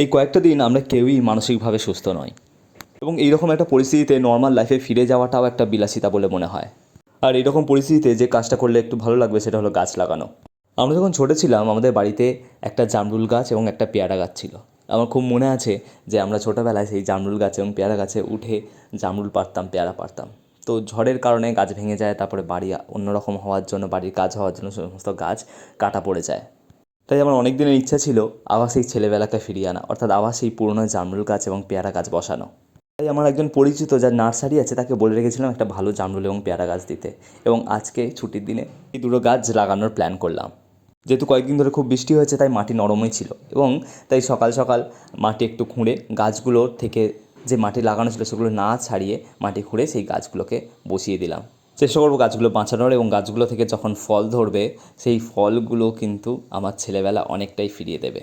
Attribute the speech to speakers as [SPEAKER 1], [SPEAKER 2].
[SPEAKER 1] এই কয়েকটা দিন আমরা কেউই মানসিকভাবে সুস্থ নই। এবং এইরকম একটা পরিস্থিতিতে নর্মাল লাইফে ফিরে যাওয়াটাও একটা বিলাসিতা বলে মনে হয়। আর এইরকম পরিস্থিতিতে যে কাজটা করলে একটু ভালো লাগবে সেটা হলো গাছ লাগানো। আমরা যখন ছোটো ছিলাম, আমাদের বাড়িতে একটা জামরুল গাছ এবং একটা পেয়ারা গাছ ছিল। আমার খুব মনে আছে যে আমরা ছোটোবেলায় সেই জামরুল গাছ এবং পেয়ারা গাছে উঠে জামরুল পারতাম পেয়ারা পারতাম তো ঝড়ের কারণে গাছ ভেঙে যায়, তারপরে বাড়ি অন্যরকম হওয়ার জন্য, বাড়ির কাজ হওয়ার জন্য সমস্ত গাছ কাটা পড়ে যায়। তাই আমার অনেক দিনের ইচ্ছা ছিল আবার সেই ছেলেবেলাকে ফিরিয়ে আনা, অর্থাৎ আবার সেই পুরনো জামরুল গাছ এবং পেয়ারা গাছ বসানো। তাই আমার একজন পরিচিত যার নার্সারি আছে, তাকে বলে রেখেছিলাম একটা ভালো জামরুল এবং পেয়ারা গাছ দিতে এবং আজকে ছুটির দিনে এই দুটো গাছ লাগানোর প্ল্যান করলাম। যেহেতু কয়েকদিন ধরে খুব বৃষ্টি হয়েছে, তাই মাটি নরমই ছিল এবং তাই সকাল সকাল মাটি একটু খুঁড়ে গাছগুলো থেকে যে মাটি লাগানো ছিল সেগুলো না ছাড়িয়ে মাটি খুঁড়ে সেই গাছগুলোকে বসিয়ে দিলাম। চেষ্টা করব গাছগুলো বাঁচানোর এবং গাছগুলো থেকে যখন ফল ধরবে, সেই ফলগুলো কিন্তু আমার ছেলেবেলা অনেকটাই ফিরিয়ে দেবে।